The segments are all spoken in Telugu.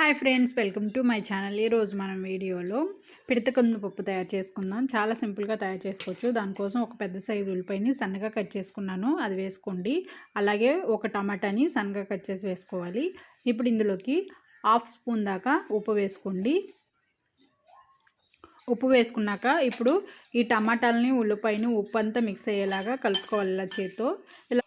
Hi friends welcome to my channel. ఈరోజు మనం వీడియోలో పిడత కందు పప్పు తయారు చేసుకుందాం. చాలా సింపుల్గా తయారు చేసుకోవచ్చు. దానికోసం ఒక పెద్ద సైజు ఉల్లిపాయని సన్నగా కట్ చేసుకున్నాను. అది వేసుకోండి. అలాగే ఒక టమాటాని సన్నగా కట్ చేసి వేసుకోవాలి. ఇప్పుడు ఇందులోకి హాఫ్ స్పూన్ దాకా ఉప్పు వేసుకోండి. ఉప్పు వేసుకున్నాక ఇప్పుడు ఈ టమాటాలని ఉల్లిపాయని ఉప్పు అంతా మిక్స్ అయ్యేలాగా కలుపుకోవాలి చేతితో. ఇలా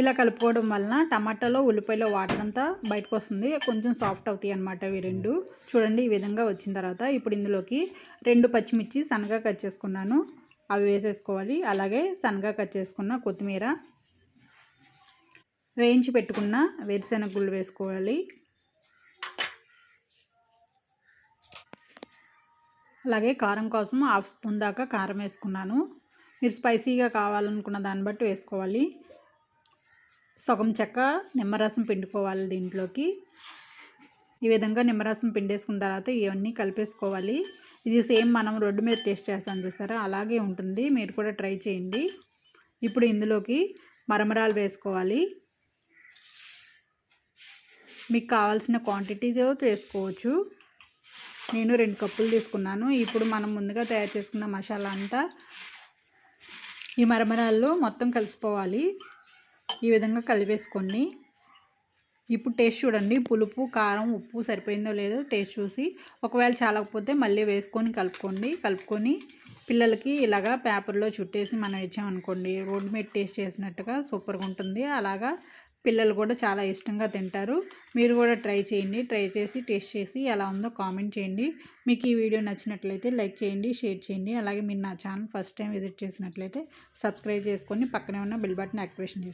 ఇలా కలుపుకోవడం వలన టమాటాలో ఉల్లిపాయలో వాటర్ అంతా బయటకు వస్తుంది కొంచెం సాఫ్ట్ అవుతాయి అనమాట ఇవి రెండు. చూడండి ఈ విధంగా వచ్చిన తర్వాత ఇప్పుడు ఇందులోకి రెండు పచ్చిమిర్చి సన్నగా కట్ చేసుకున్నాను. అవి వేసేసుకోవాలి. అలాగే సన్నగా కట్ చేసుకున్న కొత్తిమీర వేయించి పెట్టుకున్న వేరుశెనగ గుళ్ళు వేసుకోవాలి. అలాగే కారం కోసం హాఫ్ స్పూన్ దాకా కారం వేసుకున్నాను. మీరు స్పైసీగా కావాలనుకున్న దాన్ని బట్టి వేసుకోవాలి. సగం చెక్క నిమ్మరసం పిండుకోవాలి దీంట్లోకి. ఈ విధంగా నిమ్మరసం పిండేసుకున్న తర్వాత ఇవన్నీ కలిపేసుకోవాలి. ఇది సేమ్ మనం రోడ్డు మీద టేస్ట్ చేస్తాం చూస్తారా? అలాగే ఉంటుంది. మీరు కూడా ట్రై చేయండి. ఇప్పుడు ఇందులోకి మరమరాలు వేసుకోవాలి. మీకు కావాల్సిన క్వాంటిటీతో వేసుకోవచ్చు. నేను రెండు కప్పులు తీసుకున్నాను. ఇప్పుడు మనం ముందుగా తయారు చేసుకున్న మసాలా అంతా ఈ మరమరాల్లో మొత్తం కలిసిపోవాలి. ఈ విధంగా కలిపేసుకోండి ఇప్పుడు టేస్ట్ చూడండి. పులుపు కారం ఉప్పు సరిపోయిందో లేదో టేస్ట్ చూసి ఒకవేళ చాలకపోతే మళ్ళీ వేసుకొని కలుపుకోండి. కలుపుకొని పిల్లలకి ఇలాగా పేపర్లో చుట్టేసి మనం ఇచ్చామనుకోండి. రోడ్ మీద టేస్ట్ చేసినట్టుగా సూపర్గా ఉంటుంది. అలాగా పిల్లలు కూడా చాలా ఇష్టంగా తింటారు. మీరు కూడా ట్రై చేయండి. ట్రై చేసి టేస్ట్ చేసి ఎలా ఉందో కామెంట్ చేయండి. మీకు ఈ వీడియో నచ్చినట్లయితే లైక్ చేయండి షేర్ చేయండి. అలాగే మీరు నా ఛానల్ ఫస్ట్ టైం విజిట్ చేసినట్లయితే సబ్స్క్రైబ్ చేసుకొని పక్కనే ఉన్న బిల్ బటన్ యాక్టివేషన్ చేసి